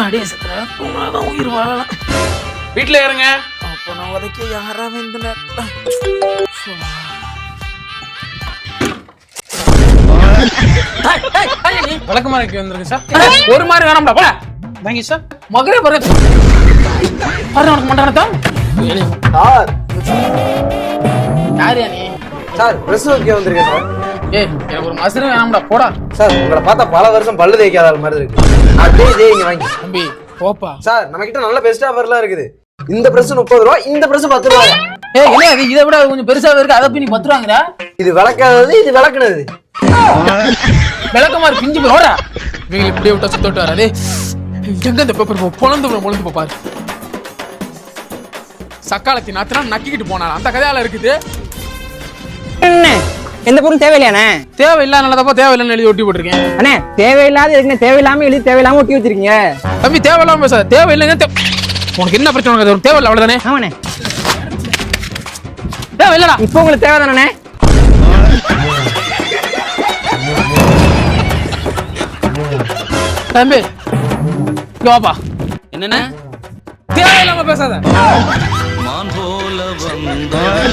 அடியே சத்திர தூணாதான் உயிர் வாழலாம். வீட்டுல இருங்க அப்போ நான் உதைக்க யாரா இந்த நேரத்துல விளக்கமாரிக்கு வந்திருக்கு சார். ஒரு மாதிரி வேணாம்டா போல தேங்க்யூ சார். மகரே பாரு பாரு உனக்கு மண்டானதா சார். யாரியா நீ? சார் பிரஸ் ஓகே வந்திருக்கேன் சார். ஏய் எனக்கு ஒரு மசரு வேணாம்டா போடா. சார் உங்களை பார்த்தா பல வருஷம் பல்லு தேய்க்காத ஆள் மாதிரி இருக்கு. அப்படியே இதே இங்க வாங்கி. தம்பி போப்பா. சார் நம்ம கிட்ட நல்ல பெஸ்ட் ஆஃபர்லாம் இருக்குது. இந்த பிரஸ் முப்பது ரூபா இந்த பிரஸ் பத்து ரூபா. ஏய் இல்ல அது இதை விட அது கொஞ்சம் பெருசா இருக்கு. அதை போய் நீ பத்து ரூபாங்கிற இது விளக்காதது இது விளக்குனது. விளக்கமாரி பிஞ்சு போய் ஓடா இவங்க இப்படியே விட்டா சுத்த விட்டு வராதே. எங்க இந்த பேப்பர் பொழந்து பொழந்து பாரு. சக்காலத்தி நாத்தினா நக்கிக்கிட்டு போனான். அந்த கதையால இருக்குது. அண்ணே எந்த பொருள் தேவையில்லையாண்ணே? தேவையில்லாதப்போ தேவையில்லைன்னு எழுதி ஒட்டி போட்டிருக்கேன். அண்ணே தேவையில்லாத எதுக்குண்ணே? தேவையில்லாம எழுதி தேவையில்லாம ஒட்டி வச்சிருக்கீங்க. தம்பி தேவையில்லாம பேசாத. தேவையில்லைங்க தே- உனக்கு என்ன பிரச்சனை உனக்கு அது தேவையில்லை அவ்வளவுதானே? ஆமாண்ணே. தேவையில்லடா. இப்போ உங்களுக்கு தேவைதானே தம்பி இங்க வாப்பா. தேவையில்லாம பேசாத. மான் போல வந்தானே